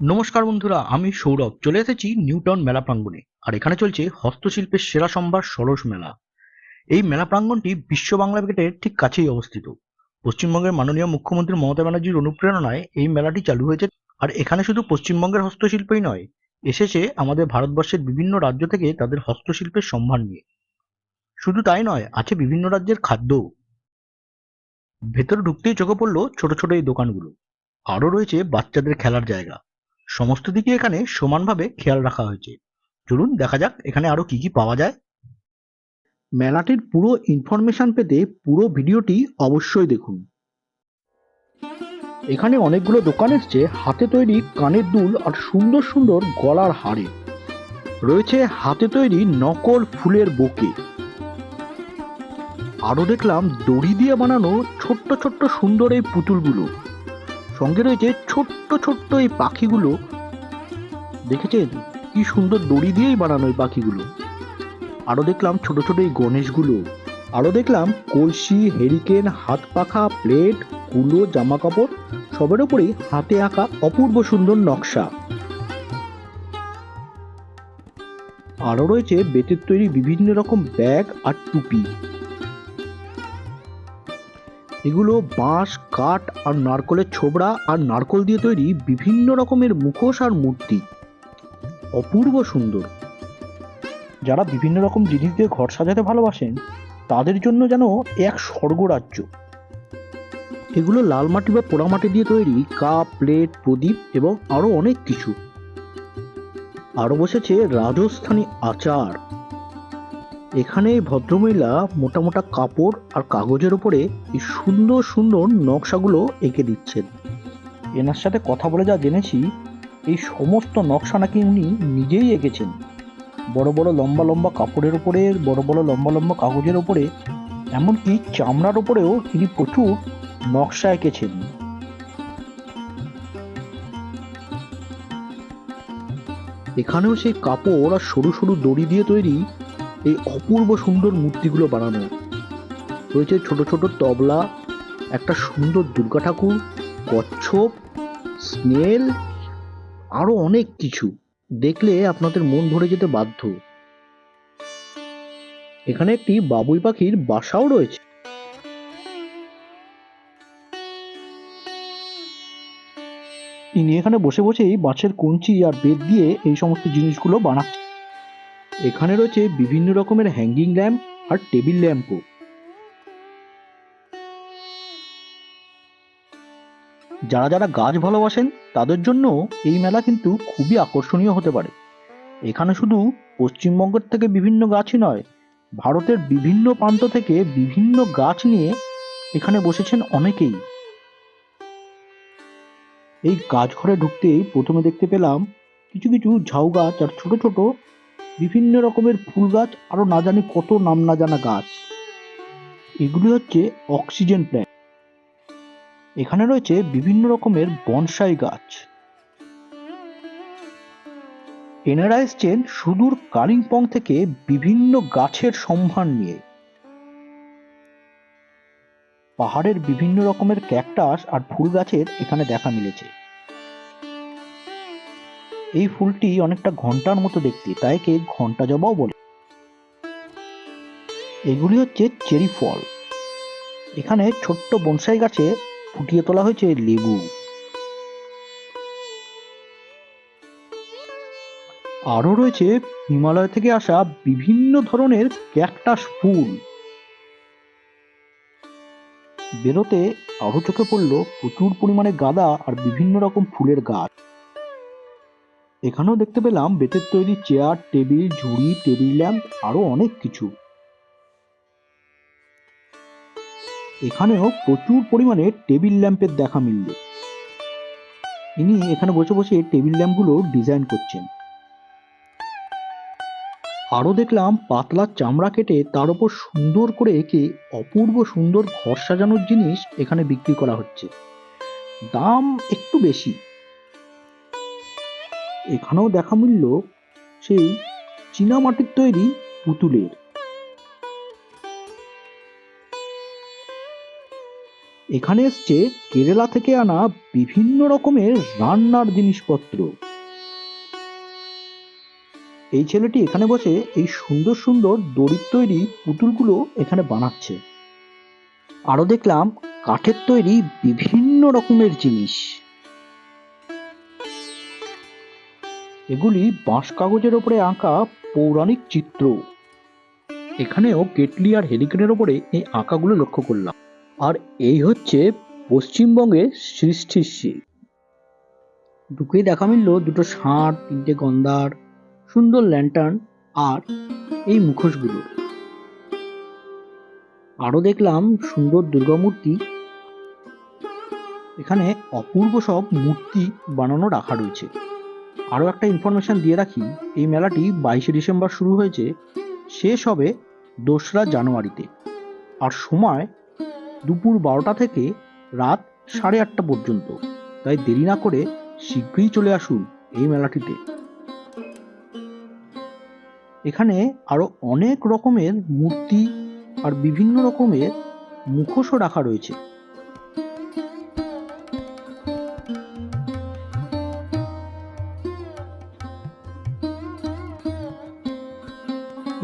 নমস্কার বন্ধুরা, আমি সৌরভ। চলে এসেছি নিউটাউন মেলা প্রাঙ্গণে, আর এখানে চলছে হস্তশিল্পের সেরা সম্ভার সরস মেলা। এই মেলা প্রাঙ্গণটি বিশ্ব বাংলা গেটের ঠিক কাছেই অবস্থিত। পশ্চিমবঙ্গের মাননীয় মুখ্যমন্ত্রী মমতা ব্যানার্জির অনুপ্রেরণায় এই মেলাটি চালু হয়েছে। আর এখানে শুধু পশ্চিমবঙ্গের হস্তশিল্পই নয়, এসেছে আমাদের ভারতবর্ষের বিভিন্ন রাজ্য থেকে তাদের হস্তশিল্পের সম্ভার নিয়ে। শুধু তাই নয়, আছে বিভিন্ন রাজ্যের খাদ্যও। ভেতরে ঢুকতেই চোখে পড়ল ছোট ছোট এই দোকানগুলো। আরও রয়েছে বাচ্চাদের খেলার জায়গা। সমস্ত দিকে এখানে সমানভাবে খেয়াল রাখা হয়েছে। চলুন দেখা যাক এখানে আরও কি কি পাওয়া যায়। মেলাটির পুরো ইনফরমেশন পেতে পুরো ভিডিওটি অবশ্যই দেখুন। এখানে অনেকগুলো দোকান এসছে, হাতে তৈরি কানের দুল আর সুন্দর সুন্দর গলার হারে রয়েছে হাতে তৈরি নকল ফুলের বোকে। আরও দেখলাম দড়ি দিয়ে বানানো ছোট্ট ছোট্ট সুন্দর এই পুতুলগুলো। সঙ্গে রয়েছে ছোট্ট ছোট্ট এই পাখিগুলো। দেখেছেন? কি সুন্দর দড়ি দিয়েই বানানো এই পাখিগুলো। আরও দেখলাম ছোট ছোট এই গণেশগুলো। আরও দেখলাম কলসি, হেরিকেন, হাত পাখা, প্লেট, কুলো জামা কাপড় সবের উপরেই হাতে আঁকা অপূর্ব সুন্দর নকশা। আরও রয়েছে বেতের তৈরি বিভিন্ন রকম ব্যাগ আর টুপি। এগুলো বাঁশ, কাঠ আর নারকলের ছোবড়া আর নারকল দিয়ে তৈরি বিভিন্ন রকমের মুখোশ আর মূর্তি। অপূর্ব সুন্দর। যারা বিভিন্ন রকম জিনিস দিয়ে ঘর সাজাতে ভালোবাসেন, তাদের জন্য যেন এক স্বর্গরাজ্য। এগুলো লাল মাটি বা পোড়ামাটি দিয়ে তৈরি কাপ, প্লেট, প্রদীপ এবং আরও অনেক কিছু। আরও বসেছে রাজস্থানী আচার। এখানে ভদ্রমহিলা মোটা মোটা কাপড় আর কাগজের উপরে এই সুন্দর সুন্দর নকশাগুলো এঁকে দিচ্ছেন। এনার সাথে কথা বলে যা জেনেছি, এই সমস্ত নকশা নাকি উনি নিজেই এঁকেছেন। বড় বড় লম্বা লম্বা কাপড়ের উপরে, বড় বড় লম্বা লম্বা কাগজের উপরে, এমনকি চামড়ার উপরেও তিনি প্রচুর নকশা এঁকেছেন। এখানেও সেই কাপড় আর সরু সরু দড়ি দিয়ে তৈরি এই অপূর্ব সুন্দর মূর্তিগুলো বানানো। রয়েছে ছোট ছোট তবলা, একটা সুন্দর দুর্গা ঠাকুর, কচ্ছপ, স্নেল, আরও অনেক কিছু। দেখলে আপনাদের মন ভরে যেতে বাধ্য। এখানে একটি বাবুই পাখির বাসাও রয়েছে। ইনি এখানে বসে বসেই বাঁশের কঞ্চি আর বেত দিয়ে এই সমস্ত জিনিসগুলো বানাচ্ছে এখানে রয়েছে বিভিন্ন রকমের হ্যাঙ্গিং ল্যাম্প আর টেবিল ল্যাম্পও যারা যারা গাছ ভালোবাসেন, তাদের জন্য এই মেলা কিন্তু খুবই আকর্ষণীয় হতে পারে। এখানে শুধু পশ্চিমবঙ্গের থেকে বিভিন্ন গাছই নয়, ভারতের বিভিন্ন প্রান্ত থেকে বিভিন্ন গাছ নিয়ে এখানে বসেছেন অনেকেই। এই গাছ ঘরে ঢুকতেই প্রথমে দেখতে পেলাম কিছু কিছু ঝাউ গাছ আর ছোট ছোট বিভিন্ন রকমের ফুল গাছ, আরও না জানি কত নাম না জানা গাছ। এগুলি হচ্ছে অক্সিজেন প্ল্যান্ট। এখানে রয়েছে বিভিন্ন রকমের বনসাই গাছ। এনারা এসছেন সুদূর কালিম্পং থেকে বিভিন্ন গাছের সম্ভার নিয়ে। পাহাড়ের বিভিন্ন রকমের ক্যাকটাস আর ফুল গাছের এখানে দেখা মিলেছে। এই ফুলটি অনেকটা ঘণ্টার মতো দেখতে, তাই একে ঘণ্টা জবাও বলে। এগুলি হচ্ছে চেরি ফল। এখানে ছোট্ট বনসাই গাছে ফুটিয়ে তোলা হয়েছে লেবু। আরও রয়েছে হিমালয় থেকে আসা বিভিন্ন ধরনের ক্যাকটাস ফুল। বেরোতে আরও চোখে পড়ল প্রচুর পরিমাণে গাঁদা আর বিভিন্ন রকম ফুলের গাছ। এখানেও দেখতে পেলাম বেতের তৈরি চেয়ার, টেবিল, ঝুড়ি, টেবিল ল্যাম্প, আরও অনেক কিছু। এখানেও প্রচুর পরিমাণে টেবিল ল্যাম্পের দেখা মিলল। ইনি এখানে বসে বসে টেবিল ল্যাম্পগুলো ডিজাইন করছেন। আরও দেখলাম পাতলা চামড়া কেটে তার উপর সুন্দর করে এঁকে অপূর্ব সুন্দর ঘর সাজানোর জিনিস এখানে বিক্রি করা হচ্ছে। দাম একটু বেশি। এখানেও দেখা মিলল সেই চীনামাটির তৈরি পুতুলের। এখানে এসছে কেরালা থেকে আনা বিভিন্ন রকমের রান্নার জিনিসপত্র। এই ছেলেটি এখানে বসে এই সুন্দর সুন্দর দড়ির তৈরি পুতুলগুলো এখানে বানাচ্ছে। আরও দেখলাম কাঠের তৈরি বিভিন্ন রকমের জিনিস। এগুলি বাঁশ কাগজের ওপরে আঁকা পৌরাণিক চিত্র। এখানেও কেটলি আর হেলিকেনের ওপরে এই আঁকাগুলো লক্ষ্য করলাম। আর এই হচ্ছে পশ্চিমবঙ্গের সৃষ্টির শিল্প ঢুকেই দেখা মিলল দুটো ষাঁড়, তিনটে গন্ধার, সুন্দর ল্যান্টার্ন আর এই মুখোশগুলো। আরও দেখলাম সুন্দর দুর্গা মূর্তি এখানে অপূর্ব সব মূর্তি বানানো রাখা রয়েছে। আরও একটা ইনফরমেশন দিয়ে রাখি, এই মেলাটি বাইশে ডিসেম্বর শুরু হয়েছে, শেষ হবে দোসরা জানুয়ারিতে। আর সময় দুপুর বারোটা থেকে রাত সাড়ে আটটা পর্যন্ত। তাই দেরি না করে শীঘ্রই চলে আসুন এই মেলাটিতে। এখানে আরও অনেক রকমের মূর্তি আর বিভিন্ন রকমের মুখোশও রাখা রয়েছে।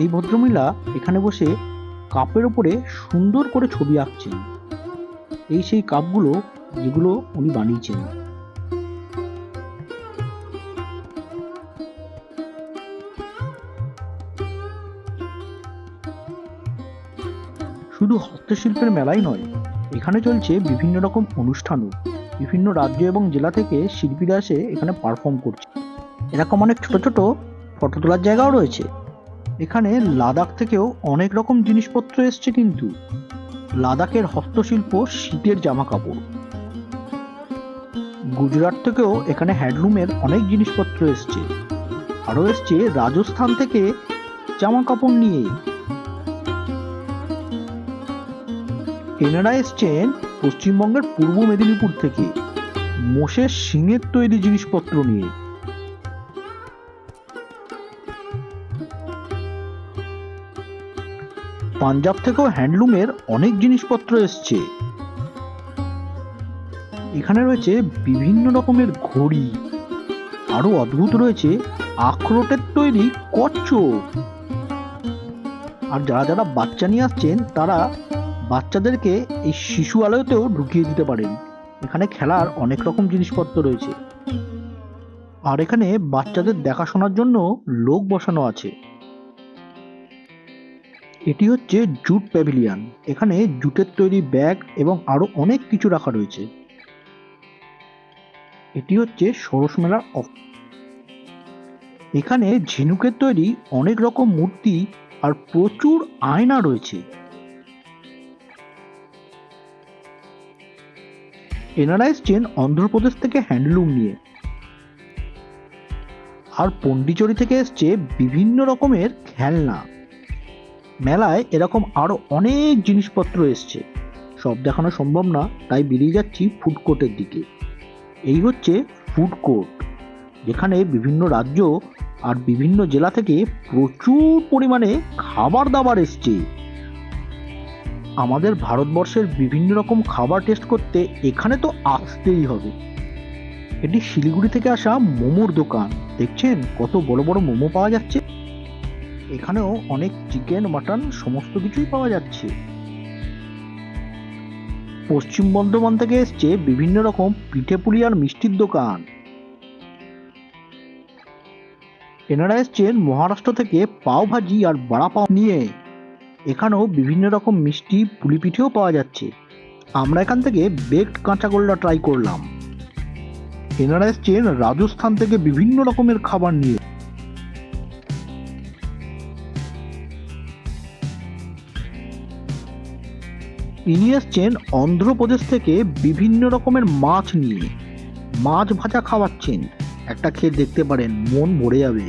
এই ভদ্রমহিলা এখানে বসে কাপের ওপরে সুন্দর করে ছবি আঁকছেন। এই সেই কাপগুলো যেগুলো উনি বানিয়েছেন। শুধু হস্তশিল্পের মেলাই নয়, এখানে চলছে বিভিন্ন রকম অনুষ্ঠানও। বিভিন্ন রাজ্য এবং জেলা থেকে শিল্পীরা এসে এখানে পারফর্ম করছে। এরকম অনেক ছোট ছোট ফটো তোলার জায়গাও রয়েছে। এখানে লাদাখ থেকেও অনেক রকম জিনিসপত্র এসছে কিন্তু। লাদাখের হস্তশিল্প শীতের জামা কাপড় গুজরাট থেকেও এখানে হ্যান্ডলুমের অনেক জিনিসপত্র এসছে। আরও এসছে রাজস্থান থেকে জামা কাপড় নিয়ে। এনারা এসছেন পশ্চিমবঙ্গের পূর্ব মেদিনীপুর থেকে। মোষের শিঙের তৈরি জিনিসপত্র নিয়ে। পাঞ্জাব থেকেও হ্যান্ডলুমের অনেক জিনিসপত্র এসছে। এখানে রয়েছে বিভিন্ন রকমের ঘড়ি। আরও অদ্ভুত রয়েছে আখরোটের তৈরি কচ্ছপ। আর যারা যারা বাচ্চা নিয়ে আসছেন, তারা বাচ্চাদেরকে এই শিশু আলয়তেও ঢুকিয়ে দিতে পারেন। এখানে খেলার অনেক রকম জিনিসপত্র রয়েছে। আর এখানে বাচ্চাদের দেখাশোনার জন্য লোক বসানো আছে। এটি হচ্ছে জুট প্যাভিলিয়ন। এখানে জুটের তৈরি ব্যাগ এবং আরও অনেক কিছু রাখা রয়েছে। এটি হচ্ছে সরস মেলার এখানে ঝিনুকের তৈরি অনেক রকম মূর্তি আর প্রচুর আয়না রয়েছে। এনারা এসছেন অন্ধ্রপ্রদেশ থেকে হ্যান্ডলুম নিয়ে। আর পন্ডিচরি থেকে এসছে বিভিন্ন রকমের খেলনা। মেলায় এরকম আরও অনেক জিনিসপত্র এসছে। সব দেখানো সম্ভব না, তাই বেরিয়ে যাচ্ছি ফুড কোর্টের দিকে। এই হচ্ছে ফুড কোর্ট যেখানে বিভিন্ন রাজ্য আর বিভিন্ন জেলা থেকে প্রচুর পরিমাণে খাবার দাবার এসছে। আমাদের ভারতবর্ষের বিভিন্ন রকম খাবার টেস্ট করতে এখানে তো আসতেই হবে। এটি শিলিগুড়ি থেকে আসা মোমোর দোকান। দেখছেন কত বড় বড় মোমো পাওয়া যাচ্ছে? এখানেও অনেক চিকেন, মাটন, সমস্ত কিছুই পাওয়া যাচ্ছে। পশ্চিম বর্ধমান থেকে এসছে বিভিন্ন রকম পিঠে পুলি আর মিষ্টির দোকান। এনারা এসছেন মহারাষ্ট্র থেকে পাও ভাজি আর বড়া পাও নিয়ে। এখানেও বিভিন্ন রকম মিষ্টি পুলি পিঠেও পাওয়া যাচ্ছে। আমরা এখান থেকে বেকড কাঁচা গোল্লা ট্রাই করলাম। এনারা এসছেন রাজস্থান থেকে বিভিন্ন রকমের খাবার নিয়ে। ইনি এসছেন অন্ধ্রপ্রদেশ থেকে বিভিন্ন রকমের মাছ নিয়ে মাছ ভাজা খাওয়াচ্ছেন। একটা খেয়ে দেখতে পারেন, মন ভরে যাবে।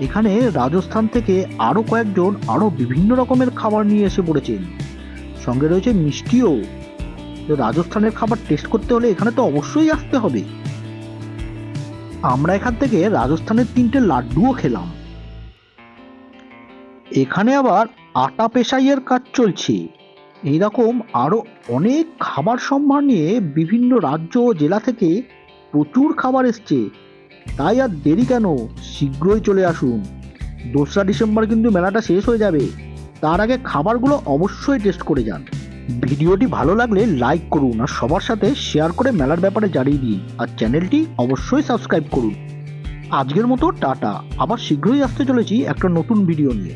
এখানে রাজস্থান থেকে আরও কয়েকজন আরও বিভিন্ন রকমের খাবার নিয়ে এসে পড়েছেন। সঙ্গে রয়েছে মিষ্টিও। রাজস্থানের খাবার টেস্ট করতে হলে এখানে তো অবশ্যই আসতে হবে। আমরা এখান থেকে রাজস্থানের তিনটে লাড্ডুও খেলাম। এখানে আবার আটা পেশাইয়ের কাজ চলছে। এইরকম আরও অনেক খাবার সম্ভার নিয়ে বিভিন্ন রাজ্য ও জেলা থেকে প্রচুর খাবার এসছে। তাই আর দেরি কেন? শীঘ্রই চলে আসুন। দোসরা ডিসেম্বর কিন্তু মেলাটা শেষ হয়ে যাবে। তার আগে খাবারগুলো অবশ্যই টেস্ট করে যান। ভিডিওটি ভালো লাগলে লাইক করুন আর সবার সাথে শেয়ার করে মেলার ব্যাপারে জানিয়ে দিন। আর চ্যানেলটি অবশ্যই সাবস্ক্রাইব করুন। আজকের মতো টাটা। আবার শীঘ্রই আসতে চলেছি একটা নতুন ভিডিও নিয়ে।